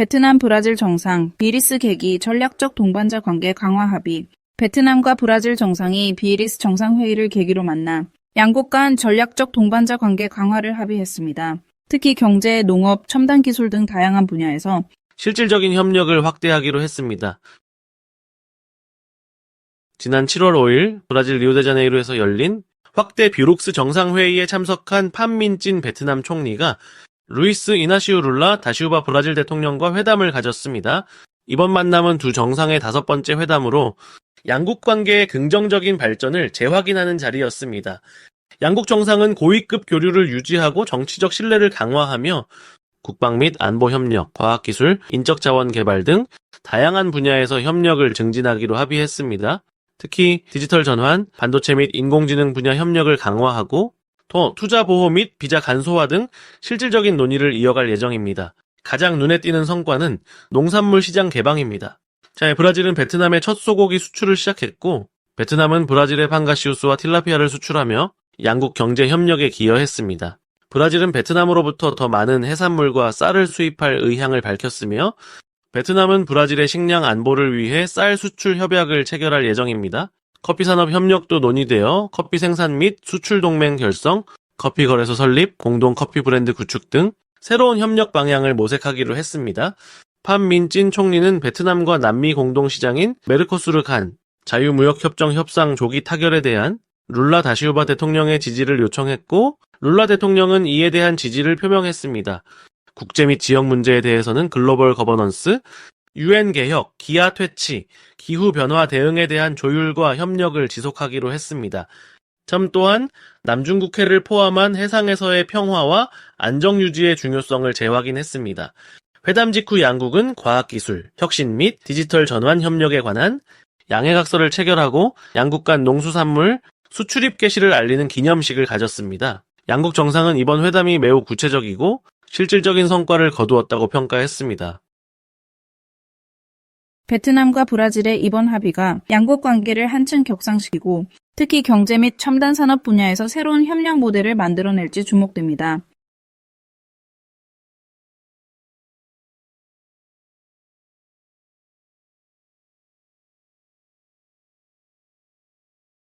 베트남 브라질 정상, 비리스 계기 전략적 동반자 관계 강화 합의. 베트남과 브라질 정상이 비리스 정상회의를 계기로 만나 양국 간 전략적 동반자 관계 강화를 합의했습니다. 특히 경제, 농업, 첨단 기술 등 다양한 분야에서 실질적인 협력을 확대하기로 했습니다. 지난 7월 5일 브라질 리오데자네이루에서 열린 확대 뷰룩스 정상회의에 참석한 판민진 베트남 총리가 루이스 이나시우 룰라 다시우바 브라질 대통령과 회담을 가졌습니다. 이번 만남은 두 정상의 다섯 번째 회담으로 양국 관계의 긍정적인 발전을 재확인하는 자리였습니다. 양국 정상은 고위급 교류를 유지하고 정치적 신뢰를 강화하며 국방 및 안보 협력, 과학기술, 인적 자원 개발 등 다양한 분야에서 협력을 증진하기로 합의했습니다. 특히 디지털 전환, 반도체 및 인공지능 분야 협력을 강화하고 또 투자 보호 및 비자 간소화 등 실질적인 논의를 이어갈 예정입니다. 가장 눈에 띄는 성과는 농산물 시장 개방입니다. 자, 브라질은 베트남의 첫 소고기 수출을 시작했고 베트남은 브라질의 판가시우스와 틸라피아를 수출하며 양국 경제 협력에 기여했습니다. 브라질은 베트남으로부터 더 많은 해산물과 쌀을 수입할 의향을 밝혔으며 베트남은 브라질의 식량 안보를 위해 쌀 수출 협약을 체결할 예정입니다. 커피 산업 협력도 논의되어 커피 생산 및 수출 동맹 결성, 커피 거래소 설립, 공동 커피 브랜드 구축 등 새로운 협력 방향을 모색하기로 했습니다. 판민진 총리는 베트남과 남미 공동시장인 메르코스르 간 자유무역협정 협상 조기 타결에 대한 룰라 다시우바 대통령의 지지를 요청했고 룰라 대통령은 이에 대한 지지를 표명했습니다. 국제 및 지역 문제에 대해서는 글로벌 거버넌스, 유엔 개혁, 기아 퇴치, 기후 변화 대응에 대한 조율과 협력을 지속하기로 했습니다. 참 또한 남중국해를 포함한 해상에서의 평화와 안정 유지의 중요성을 재확인했습니다. 회담 직후 양국은 과학기술, 혁신 및 디지털 전환 협력에 관한 양해각서를 체결하고 양국 간 농수산물 수출입 개시를 알리는 기념식을 가졌습니다. 양국 정상은 이번 회담이 매우 구체적이고 실질적인 성과를 거두었다고 평가했습니다. 베트남과 브라질의 이번 합의가 양국 관계를 한층 격상시키고 특히 경제 및 첨단 산업 분야에서 새로운 협력 모델을 만들어낼지 주목됩니다.